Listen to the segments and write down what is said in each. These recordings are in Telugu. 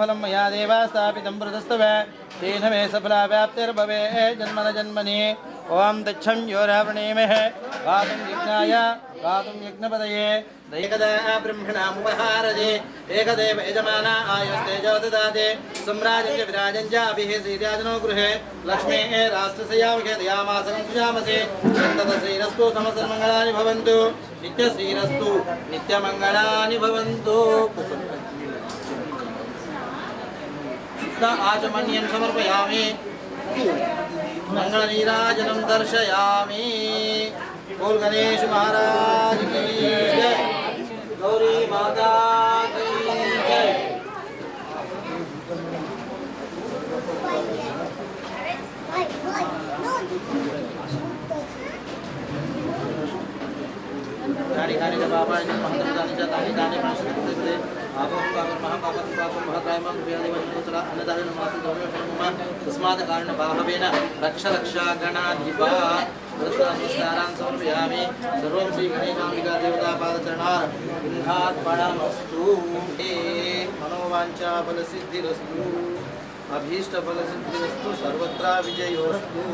फलं मया देवा स्थापितं प्रदस्तव तेन मे सफला व्याप्तिर्भवे जन्मन जन्मनि ॐ तच्छं योरावृणीमः गातुं यज्ञाय गातुं यज्ञपदये एकदा ब्रह्मणामुपहारजे एकदेव यजमाना आयुस्तेजो ददाते सम्राजं च विराजं च अभिः श्रीराजनो गृहे लक्ष्मीः राष्ट्रस्याविषे दयामासनं सुजामसे सन्ततश्रीरस्तु समस्तमङ्गलानि भवन्तु नित्यश्रीरस्तु नित्यमङ्गलानि भवन्तु शुद्ध आचमन्यं समर्पयामि मंगलनीराजनं दर्शयामि बोल गणेश महाराज की जय गौरी माता की जय दानि दानि च पापानि महन्तर्तानि च तानि तानि प्राश्चित्ते आपं पापं महापापं पापं महकायमं व्याधिवन्योसला अन्नदानं मासि दोषं मम तस्मात् कारणभावेन रक्ष रक्षा गणाधिपा वृत्तानुष्ठानान् समर्पयामि सर्वं श्रीगणेशाम्बिका देवता पादचरणार् गृहात्मणमस्तु हे मनोवाञ्छा फलसिद्धिरस्तु अभीष्टफलसिद्धिरस्तु सर्वत्र विजयोस्तु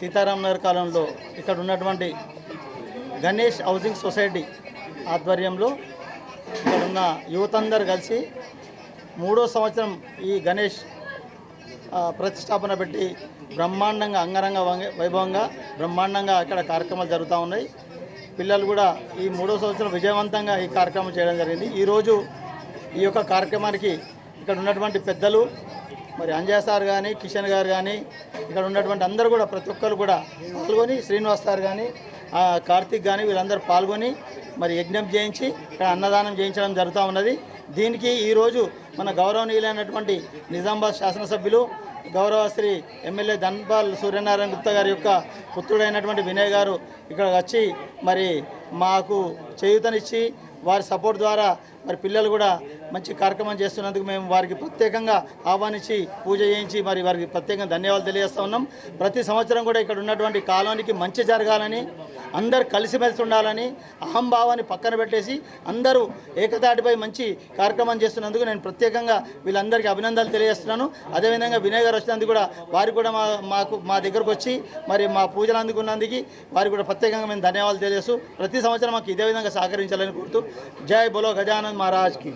సీతారాం నగర్ కాలంలో ఇక్కడ ఉన్నటువంటి గణేష్ హౌసింగ్ సొసైటీ ఆధ్వర్యంలో ఇక్కడ ఉన్న యువతందరూ కలిసి మూడో సంవత్సరం ఈ గణేష్ ప్రతిష్టాపన పెట్టి బ్రహ్మాండంగా అంగరంగ వైభవంగా బ్రహ్మాండంగా ఇక్కడ కార్యక్రమాలు జరుగుతూ ఉన్నాయి. పిల్లలు కూడా ఈ మూడో సంవత్సరం విజయవంతంగా ఈ కార్యక్రమం చేయడం జరిగింది. ఈరోజు ఈ యొక్క కార్యక్రమానికి ఇక్కడ ఉన్నటువంటి పెద్దలు మరి అంజయ్ సార్ కానీ కిషన్ గారు కానీ ఇక్కడ ఉన్నటువంటి అందరూ కూడా ప్రతి ఒక్కరు కూడా పాల్గొని శ్రీనివాస్ సార్ కానీ కార్తీక్ కానీ వీళ్ళందరూ పాల్గొని మరి యజ్ఞం చేయించి ఇక్కడ అన్నదానం చేయించడం జరుగుతూ ఉన్నది. దీనికి ఈరోజు మన గౌరవనీయులైనటువంటి నిజామాబాద్ శాసనసభ్యులు గౌరవ శ్రీ ఎమ్మెల్యే ధన్పాల్ సూర్యనారాయణ గుప్తా గారి యొక్క పుత్రుడైనటువంటి వినయ్ గారు ఇక్కడ వచ్చి మరి మాకు చేయూతనిచ్చి వారి సపోర్ట్ ద్వారా మరి పిల్లలు కూడా మంచి కార్యక్రమం చేస్తున్నందుకు మేము వారికి ప్రత్యేకంగా ఆహ్వానించి పూజ చేయించి మరి వారికి ప్రత్యేకంగా ధన్యవాదాలు తెలియజేస్తూ ఉన్నాం. ప్రతి సంవత్సరం కూడా ఇక్కడ ఉన్నటువంటి కాలానికి మంచి జరగాలని అందరు కలిసిమెలిసి ఉండాలని అహంభావాన్ని పక్కన పెట్టేసి అందరూ ఏకతాటిపై మంచి కార్యక్రమం చేస్తున్నందుకు నేను ప్రత్యేకంగా వీళ్ళందరికీ అభినందనలు తెలియజేస్తున్నాను. అదేవిధంగా వినయ్ గారు వచ్చినందుకు కూడా వారు కూడా మా మాకు మా దగ్గరకు వచ్చి మరి మా పూజలు అందుకున్నందుకు వారికి కూడా ప్రత్యేకంగా మేము ధన్యవాదాలు తెలియజేస్తూ ప్రతి సంవత్సరం మాకు ఇదే విధంగా సహకరించాలని కోరుతూ జై బోలో గజానంద్ మహారాజ్కి